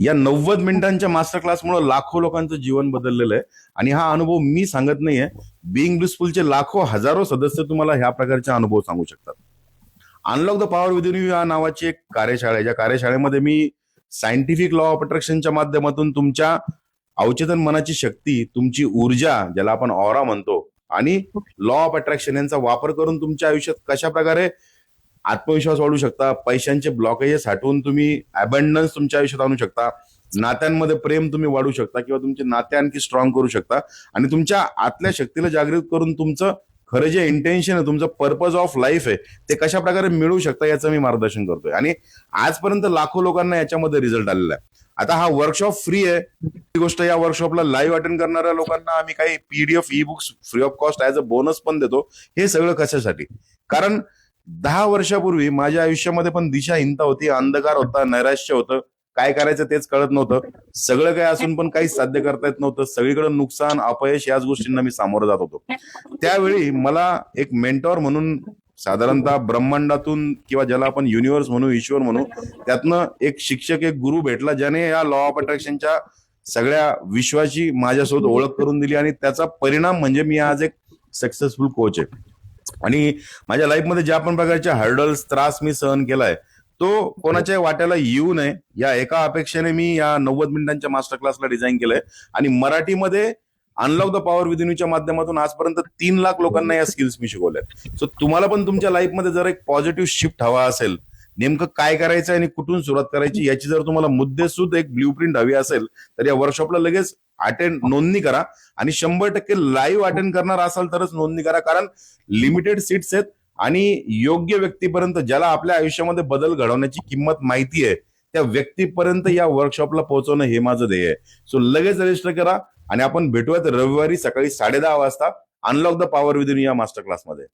या नव्वद मिनिटांच्या मास्टर क्लासमुळे लाखो लोकांचं जीवन बदललेलं आहे. आणि हा अनुभव मी सांगत नाहीये. बिईंग ब्लिसफुलचे लाखो हजारो सदस्य तुम्हाला ह्या प्रकारचे अनुभव सांगू शकतात. Unlock the power within you या नावाची एक कार्यशाळा आहे. ज्या कार्यशाळेमध्ये मी सायंटिफिक लॉ ऑफ अट्रॅक्शनच्या माध्यमातून तुमच्या अवचेतन मनाची शक्ती तुमची ऊर्जा ज्याला आपण ऑरा म्हणतो आणि लॉ ऑफ अट्रॅक्शन यांचा वापर करून तुमच्या आयुष्यात कशा प्रकारे आत्मविश्वास वाढू शकता पैशांचे ब्लॉकेजेस हटवून तुम्ही अबंडन्स तुमच्या आयुष्यात आणू शकता नात्यांमध्ये प्रेम तुम्ही वाढू शकता किंवा तुमचे नाते आणखी स्ट्रॉंग करू शकता. आणि तुमच्या आतल्या शक्तीला जागृत करून तुमचं खरं जे इंटेन्शन आहे तुमचं पर्पज ऑफ लाईफ आहे ते कशा प्रकारे मिळू शकता याचं मी मार्गदर्शन करतोय. आणि आजपर्यंत लाखो लोकांना याच्यामध्ये रिझल्ट आलेला आहे. आता हा वर्कशॉप फ्री आहे. ही गोष्ट या वर्कशॉपला लाईव्ह अटेंड करणाऱ्या लोकांना आम्ही काही PDF e books free of cost as a bonus पण देतो. हे सगळं कशासाठी? कारण दहा वर्षापूर्वी माझ्या आयुष्यामध्ये पण दिशाहीनता होती अंधकार होता नैराश्य होतं काय करायचं तेच कळत नव्हतं. सगळं काय असून पण काहीच साध्य करता येत नव्हतं. सगळीकडे नुकसान अपयश याच गोष्टींना मी सामोरं जात होतो. त्यावेळी मला एक मेंटॉर म्हणून साधारणतः ब्रह्मांडातून किंवा ज्याला आपण युनिव्हर्स म्हणू ईश्वर म्हणू त्यातनं एक शिक्षक एक गुरु भेटला ज्याने या लॉ ऑफ अट्रॅक्शनच्या सगळ्या विश्वाची माझ्यासोबत ओळख करून दिली आणि त्याचा परिणाम म्हणजे मी आज एक सक्सेसफुल कोच आहे. आणि माझ्या लाईफमध्ये ज्या पण प्रकारच्या हर्डल्स त्रास मी सहन केलाय तो कोणाच्या वाट्याला येऊ नये. या एका अपेक्षेने मी या नव्वद मिनिटांच्या मास्टर क्लासला डिझाईन केलंय. आणि मराठीमध्ये अनलॉक द पॉवर विदिनच्या माध्यमातून आजपर्यंत तीन लाख लोकांना या स्किल्स मी शिकवल्यात. सो तुम्हाला पण तुमच्या लाईफमध्ये जर एक पॉझिटिव्ह शिफ्ट हवा असेल नेमकं काय करायचं आणि कुठून सुरुवात करायची याची जर तुम्हाला मुद्देसूद एक ब्ल्यू प्रिंट हवी असेल तर या वर्कशॉपला लगेच अटेंड नोंदणी करा. आणि शंभर टक्के लाईव्ह अटेंड करणार असाल तरच नोंदणी करा कारण लिमिटेड सीट्स आहेत आणि योग्य व्यक्तीपर्यंत ज्याला आपल्या आयुष्यामध्ये बदल घडवण्याची किंमत माहिती आहे त्या व्यक्तीपर्यंत या वर्कशॉपला पोहोचवणं हे माझं ध्येय आहे. सो लगेच रजिस्टर करा आणि आपण भेटूयात रविवारी सकाळी साडे दहा वाजता. अनलॉक द पॉवर विदिन या मास्टर क्लासमध्ये